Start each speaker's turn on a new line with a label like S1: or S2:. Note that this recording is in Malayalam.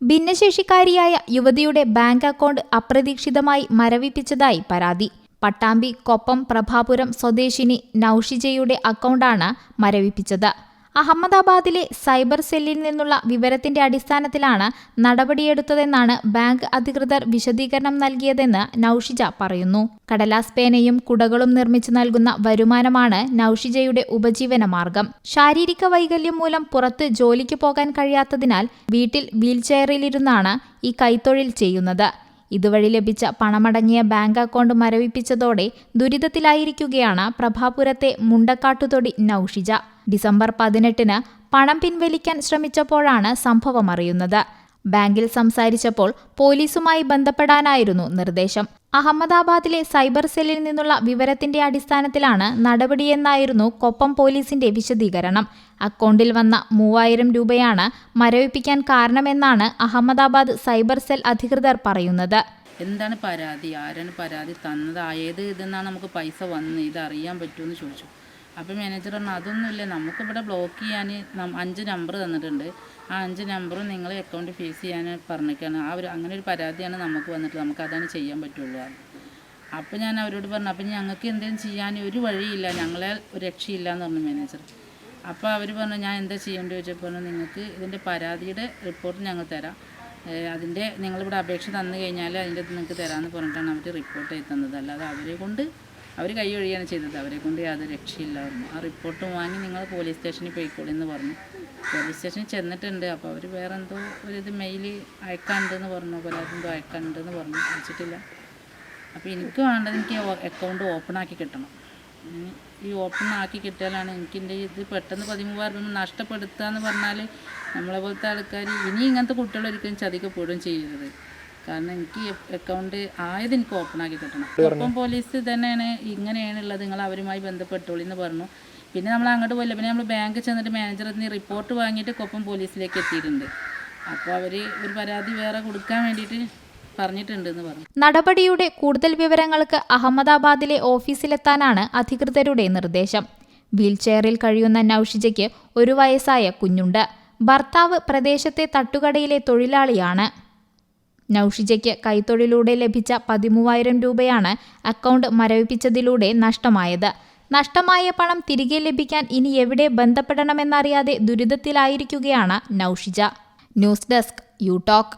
S1: ഭിന്നശേഷിക്കാരിയായ യുവതിയുടെ ബാങ്ക് അക്കൗണ്ട് അപ്രതീക്ഷിതമായി മരവിപ്പിച്ചതായി പരാതി. പട്ടാമ്പി കൊപ്പം പ്രഭാപുരം സ്വദേശിനി നൌഷിജയുടെ അക്കൗണ്ടാണ് മരവിപ്പിച്ചത്. അഹമ്മദാബാദിലെ സൈബർ സെല്ലിൽ നിന്നുള്ള വിവരത്തിന്റെ അടിസ്ഥാനത്തിലാണ് നടപടിയെടുത്തതെന്നാണ് ബാങ്ക് അധികൃതർ വിശദീകരണം നൽകിയതെന്ന് നൌഷിജ പറയുന്നു. കടലാസ് പേനയും കുടകളും നിർമ്മിച്ചു നൽകുന്ന വരുമാനമാണ് നൌഷിജയുടെ ഉപജീവന മാർഗം. ശാരീരിക വൈകല്യം മൂലം പുറത്ത് ജോലിക്ക് പോകാൻ കഴിയാത്തതിനാൽ വീട്ടിൽ വീൽചെയറിലിരുന്നാണ് ഈ കൈത്തൊഴിൽ ചെയ്യുന്നത്. ഇതുവഴി ലഭിച്ച പണമടങ്ങിയ ബാങ്ക് അക്കൗണ്ട് മരവിപ്പിച്ചതോടെ ദുരിതത്തിലായിരിക്കുകയാണ് പ്രഭാപുരത്തെ മുണ്ടക്കാട്ടുതൊടി നൌഷിജ. ഡിസംബർ പതിനെട്ടിന് പണം പിൻവലിക്കാൻ ശ്രമിച്ചപ്പോഴാണ് സംഭവം അറിയുന്നത്. ബാങ്കിൽ സംസാരിച്ചപ്പോൾ പോലീസുമായി ബന്ധപ്പെടാനായിരുന്നു നിർദ്ദേശം. അഹമ്മദാബാദിലെ സൈബർ സെല്ലിൽ നിന്നുള്ള വിവരത്തിന്റെ അടിസ്ഥാനത്തിലാണ് നടപടിയെന്നായിരുന്നു കൊപ്പം പോലീസിന്റെ വിശദീകരണം. അക്കൗണ്ടിൽ വന്ന മൂവായിരം രൂപയാണ് മരവിപ്പിക്കാൻ കാരണമെന്നാണ് അഹമ്മദാബാദ് സൈബർ സെൽ അധികൃതർ പറയുന്നത്.
S2: എന്താണ് പരാതി? ആരാണ് പരാതി തന്നത്? ഏത് ഇതെന്നാണ് നമുക്ക് പൈസ വന്ന് ഇത് അറിയാൻ പറ്റുമെന്ന് ചോദിച്ചു. അപ്പോൾ മാനേജർ പറഞ്ഞു അതൊന്നുമില്ല നമുക്കിവിടെ ബ്ലോക്ക് ചെയ്യാൻ അഞ്ച് നമ്പർ തന്നിട്ടുണ്ട്. ആ അഞ്ച് നമ്പറും നിങ്ങൾ അക്കൗണ്ട് ഫീസ് ചെയ്യാൻ പറഞ്ഞേക്കാണ്. ആ ഒരു അങ്ങനെ ഒരു പരാതിയാണ് നമുക്ക് വന്നിട്ട് നമുക്ക് അതാണ് ചെയ്യാൻ പറ്റുള്ളൂ. അപ്പോൾ ഞാൻ അവരോട് പറഞ്ഞു അപ്പം ഞങ്ങൾക്ക് എന്തെങ്കിലും ചെയ്യാൻ ഒരു വഴിയില്ല. ഞങ്ങളെ രക്ഷയില്ല എന്ന് പറഞ്ഞു മാനേജർ. അപ്പോൾ അവർ പറഞ്ഞു ഞാൻ എന്താ ചെയ്യേണ്ടത്? ചോദിച്ചപ്പോൾ നിങ്ങൾക്ക് ഇതിന്റെ പരാതിയുടെ റിപ്പോർട്ട് ഞങ്ങൾ തരാം. അതിന്റെ നിങ്ങളിവിടെ അപേക്ഷ തന്നു കഴിഞ്ഞാൽ അതിന്റെ നിങ്ങൾക്ക് തരാമെന്ന് പറഞ്ഞിട്ടാണ് അവർ റിപ്പോർട്ട് തന്നത്. അല്ലാതെ അവരെ കൊണ്ട് അവർ കൈ ഒഴിയാണ് ചെയ്തത് അവരെ കൊണ്ട് യാതൊരു രക്ഷയില്ലായിരുന്നു ആ റിപ്പോർട്ട് വാങ്ങി നിങ്ങൾ പോലീസ് സ്റ്റേഷനിൽ പോയിക്കോളൂ എന്ന് പറഞ്ഞു. പോലീസ് സ്റ്റേഷനിൽ ചെന്നിട്ടുണ്ട്. അപ്പോൾ അവർ വേറെ എന്തോ ഒരു ഇത് മെയിൽ അയക്കാണ്ടെന്ന് പറഞ്ഞു. പരാതി എന്തോ അയക്കാണ്ടെന്ന് പറഞ്ഞു. അയച്ചിട്ടില്ല. അപ്പോൾ എനിക്ക് വേണ്ടത് എനിക്ക് അക്കൗണ്ട് ഓപ്പൺ ആക്കി കിട്ടണം. ഈ ഓപ്പൺ ആക്കി കിട്ടിയാലാണ് എനിക്ക് എന്റെ ഇത് പെട്ടെന്ന് പതിമൂവായിരം രൂപ നഷ്ടപ്പെടുത്തുക എന്ന് പറഞ്ഞാൽ നമ്മളെ പോലത്തെ ആൾക്കാർ ഇനി ഇങ്ങനത്തെ കുട്ടികൾ ഒരിക്കലും ചതിക്കപ്പെടുകയും ചെയ്യരുത്. കാരണം എനിക്ക് അക്കൗണ്ട് ആയത് എനിക്ക് ഓപ്പൺ ആക്കി കിട്ടണം. ഒപ്പം പോലീസ് തന്നെയാണ് ഇങ്ങനെയാണുള്ളത് നിങ്ങൾ അവരുമായി ബന്ധപ്പെട്ടോളി എന്ന് പറഞ്ഞു. പിന്നെ നമ്മൾ അങ്ങോട്ട് പോയില്ല. പിന്നെ നമ്മൾ ബാങ്കിൽ ചെന്നിട്ട് മാനേജറിൽ നിന്ന് റിപ്പോർട്ട് വാങ്ങിയിട്ട് കൊപ്പം പോലീസിലേക്ക് എത്തിയിട്ടുണ്ട്. അപ്പോൾ അവർ ഒരു പരാതി വേറെ കൊടുക്കാൻ വേണ്ടിയിട്ട് പറഞ്ഞിട്ടുണ്ടെന്ന് പറഞ്ഞു.
S1: നടപടിയുടെ കൂടുതൽ വിവരങ്ങൾക്ക് അഹമ്മദാബാദിലെ ഓഫീസിലെത്താനാണ് അധികൃതരുടെ നിർദ്ദേശം. വീൽചെയറിൽ കഴിയുന്ന നൌഷിജയ്ക്ക് ഒരു വയസ്സായ കുഞ്ഞുണ്ട്. ഭർത്താവ് പ്രദേശത്തെ തട്ടുകടയിലെ തൊഴിലാളിയാണ്. നൌഷിജയ്ക്ക് കൈത്തൊഴിലൂടെ ലഭിച്ച പതിമൂവായിരം രൂപയാണ് അക്കൗണ്ട് മരവിപ്പിച്ചതിലൂടെ നഷ്ടമായത്. നഷ്ടമായ പണം തിരികെ ലഭിക്കാൻ ഇനി എവിടെ ബന്ധപ്പെടണമെന്നറിയാതെ ദുരിതത്തിലായിരിക്കുകയാണ് Naushija. News desk you talk